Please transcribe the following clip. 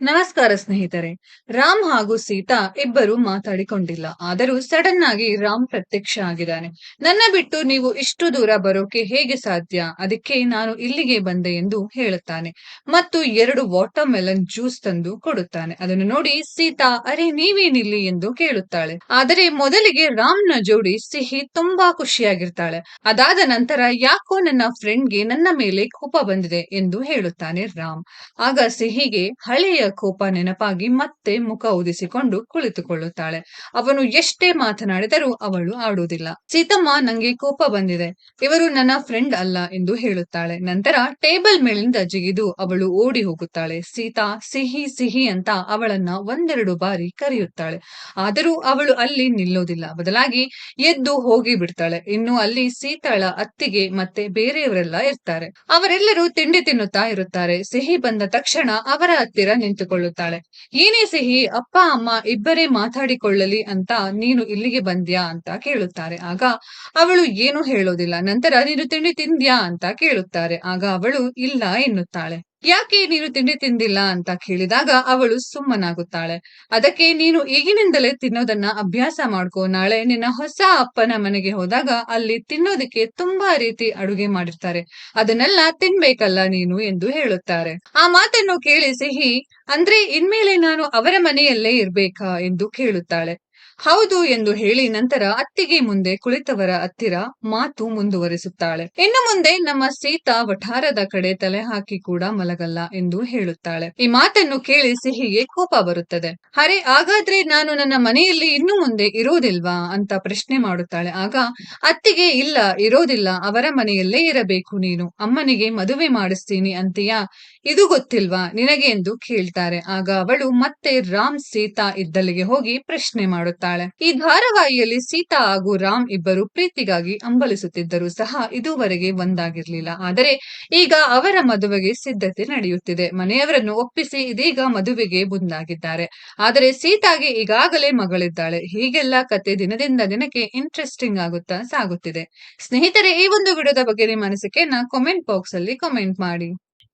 ನಮಸ್ಕಾರ ಸ್ನೇಹಿತರೆ. ರಾಮ್ ಹಾಗೂ ಸೀತಾ ಇಬ್ಬರು ಮಾತಾಡಿಕೊಂಡಿಲ್ಲ. ಆದರೂ ಸಡನ್ ಆಗಿ ರಾಮ್ ಪ್ರತ್ಯಕ್ಷ ಆಗಿದ್ದಾನೆ. ನನ್ನ ಬಿಟ್ಟು ನೀವು ಇಷ್ಟು ದೂರ ಬರೋಕೆ ಹೇಗೆ ಸಾಧ್ಯ? ಅದಕ್ಕೆ ನಾನು ಇಲ್ಲಿಗೆ ಬಂದೆ ಎಂದು ಹೇಳುತ್ತಾನೆ. ಮತ್ತು ಎರಡು ವಾಟರ್ ಮೆಲನ್ ಜ್ಯೂಸ್ ತಂದು ಕೊಡುತ್ತಾನೆ. ಅದನ್ನು ನೋಡಿ ಸೀತಾ, ಅರೆ, ನೀವೇನಿಲ್ಲಿ? ಎಂದು ಕೇಳುತ್ತಾಳೆ. ಆದರೆ ಮೊದಲಿಗೆ ರಾಮ್ನ ಜೋಡಿ ಸಿಹಿ ತುಂಬಾ ಖುಷಿಯಾಗಿರ್ತಾಳೆ. ಅದಾದ ನಂತರ ಯಾಕೋ ನನ್ನ ಫ್ರೆಂಡ್ಗೆ ನನ್ನ ಮೇಲೆ ಕೋಪ ಬಂದಿದೆ ಎಂದು ಹೇಳುತ್ತಾನೆ ರಾಮ್. ಆಗ ಸಿಹಿಗೆ ಹಳೆಯ ಕೋಪ ನೆನಪಾಗಿ ಮತ್ತೆ ಮುಖ ಊದಿಸಿಕೊಂಡು ಕುಳಿತುಕೊಳ್ಳುತ್ತಾಳೆ. ಅವನು ಎಷ್ಟೇ ಮಾತನಾಡಿದರೂ ಅವಳು ಆಡುವುದಿಲ್ಲ. ಸೀತಮ್ಮ, ನಂಗೆ ಕೋಪ ಬಂದಿದೆ. ಇವರು ನನ್ನ ಫ್ರೆಂಡ್ ಅಲ್ಲ ಎಂದು ಹೇಳುತ್ತಾಳೆ. ನಂತರ ಟೇಬಲ್ ಮೇಲಿಂದ ಜಿಗಿದು ಅವಳು ಓಡಿ ಹೋಗುತ್ತಾಳೆ. ಸೀತಾ, ಸಿಹಿ ಸಿಹಿ ಅಂತ ಅವಳನ್ನ ಒಂದೆರಡು ಬಾರಿ ಕರೆಯುತ್ತಾಳೆ. ಆದರೂ ಅವಳು ಅಲ್ಲಿ ನಿಲ್ಲೋದಿಲ್ಲ ಬದಲಾಗಿ ಎದ್ದು ಹೋಗಿ ಬಿಡ್ತಾಳೆ. ಇನ್ನು ಅಲ್ಲಿ ಸೀತಾಳ ಅತ್ತಿಗೆ ಮತ್ತೆ ಬೇರೆಯವರೆಲ್ಲ ಇರ್ತಾರೆ. ಅವರೆಲ್ಲರೂ ತಿಂಡಿ ತಿನ್ನುತ್ತಾ ಇರುತ್ತಾರೆ. ಸಿಹಿ ಬಂದ ತಕ್ಷಣ ಅವರ ಹತ್ತಿರ ನಿಂತುಕೊಳ್ಳುತ್ತಾಳೆ ಏನೇ ಸಿಹಿ, ಅಪ್ಪ, ಅಮ್ಮ ಇಬ್ಬರೇ ಮಾತಾಡಿಕೊಳ್ಳಲಿ ಅಂತ ನೀನು ಇಲ್ಲಿಗೆ ಬಂದ್ಯಾ ಅಂತ ಕೇಳುತ್ತಾರೆ. ಆಗ ಅವಳು ಏನು ಹೇಳೋದಿಲ್ಲ. ನಂತರ ನೀನು ತಿಂಡಿ ತಿಂದ್ಯಾ ಅಂತ ಕೇಳುತ್ತಾರೆ. ಆಗ ಅವಳು ಇಲ್ಲ ಎನ್ನುತ್ತಾಳೆ. ಯಾಕೆ ನೀನು ತಿಂಡಿ ತಿಂದಿಲ್ಲ ಅಂತ ಕೇಳಿದಾಗ ಅವಳು ಸುಮ್ಮನಾಗುತ್ತಾಳೆ. ಅದಕ್ಕೆ ನೀನು ಈಗಿನಿಂದಲೇ ತಿನ್ನೋದನ್ನ ಅಭ್ಯಾಸ ಮಾಡ್ಕೋ. ನಾಳೆ ನಿನ್ನ ಹೊಸ ಅಪ್ಪನ ಮನೆಗೆ ಹೋದಾಗ ಅಲ್ಲಿ ತಿನ್ನೋದಕ್ಕೆ ತುಂಬಾ ರೀತಿ ಅಡುಗೆ ಮಾಡಿರ್ತಾರೆ. ಅದನ್ನೆಲ್ಲ ತಿನ್ಬೇಕಲ್ಲ ನೀನು ಎಂದು ಹೇಳುತ್ತಾರೆ. ಆ ಮಾತನ್ನು ಕೇಳಿ ಸಿಹಿ, ಅಂದ್ರೆ ಇನ್ಮೇಲೆ ನಾನು ಅವರ ಮನೆಯಲ್ಲೇ ಇರ್ಬೇಕಾ ಎಂದು ಕೇಳುತ್ತಾಳೆ. ಹೌದು ಎಂದು ಹೇಳಿ ನಂತರ ಅತ್ತಿಗೆ ಮುಂದೆ ಕುಳಿತವರ ಹತ್ತಿರ ಮಾತು ಮುಂದುವರಿಸುತ್ತಾಳೆ. ಇನ್ನು ಮುಂದೆ ನಮ್ಮ ಸೀತಾ ವಠಾರದ ಕಡೆ ತಲೆ ಹಾಕಿ ಕೂಡ ಮಲಗಲ್ಲ ಎಂದು ಹೇಳುತ್ತಾಳೆ. ಈ ಮಾತನ್ನು ಕೇಳಿ ಸಿಹಿಗೆ ಕೋಪ ಬರುತ್ತದೆ. ಅರೆ, ಹಾಗಾದ್ರೆ ನಾನು ನನ್ನ ಮನೆಯಲ್ಲಿ ಇನ್ನು ಮುಂದೆ ಇರೋದಿಲ್ವಾ ಅಂತ ಪ್ರಶ್ನೆ ಮಾಡುತ್ತಾಳೆ. ಆಗ ಅತ್ತಿಗೆ, ಇಲ್ಲ, ಇರೋದಿಲ್ಲ, ಅವರ ಮನೆಯಲ್ಲೇ ಇರಬೇಕು ನೀನು. ಅಮ್ಮನಿಗೆ ಮದುವೆ ಮಾಡಿಸ್ತೀನಿ ಅಂತೀಯಾ? ಇದು ಗೊತ್ತಿಲ್ವಾ? ನಿನಗೆ ಎಂದು ಕೇಳ್ತಾರೆ. ಆಗ ಅವಳು ಮತ್ತೆ ರಾಮ್ ಸೀತಾ ಇದ್ದಲ್ಲಿಗೆ ಹೋಗಿ ಪ್ರಶ್ನೆ ಮಾಡುತ್ತಾಳೆ. ಈ ಧಾರಾವಾಹಿಯಲ್ಲಿ ಸೀತಾ ಹಾಗೂ ರಾಮ್ ಇಬ್ಬರು ಪ್ರೀತಿಗಾಗಿ ಅಂಬಲಿಸುತ್ತಿದ್ದರೂ ಸಹ ಇದುವರೆಗೆ ಒಂದಾಗಿರ್ಲಿಲ್ಲ. ಆದರೆ ಈಗ ಅವರ ಮದುವೆಗೆ ಸಿದ್ಧತೆ ನಡೆಯುತ್ತಿದೆ. ಮನೆಯವರನ್ನು ಒಪ್ಪಿಸಿ ಇದೀಗ ಮದುವೆಗೆ ಮುಂದಾಗಿದ್ದಾರೆ ಆದರೆ ಸೀತಾಗೆ ಈಗಾಗಲೇ ಮಗಳಿದ್ದಾಳೆ. ಹೀಗೆಲ್ಲ ಕತೆ ದಿನದಿಂದ ದಿನಕ್ಕೆ ಇಂಟ್ರೆಸ್ಟಿಂಗ್ ಆಗುತ್ತಾ ಸಾಗುತ್ತಿದೆ. ಸ್ನೇಹಿತರೆ, ಈ ಒಂದು ವಿಡಿಯೋದ ಬಗ್ಗೆ ನಿಮ್ಮ ಅನಿಸಿಕೆಯನ್ನ ಕಾಮೆಂಟ್ ಬಾಕ್ಸ್ ಅಲ್ಲಿ ಕಾಮೆಂಟ್ ಮಾಡಿ.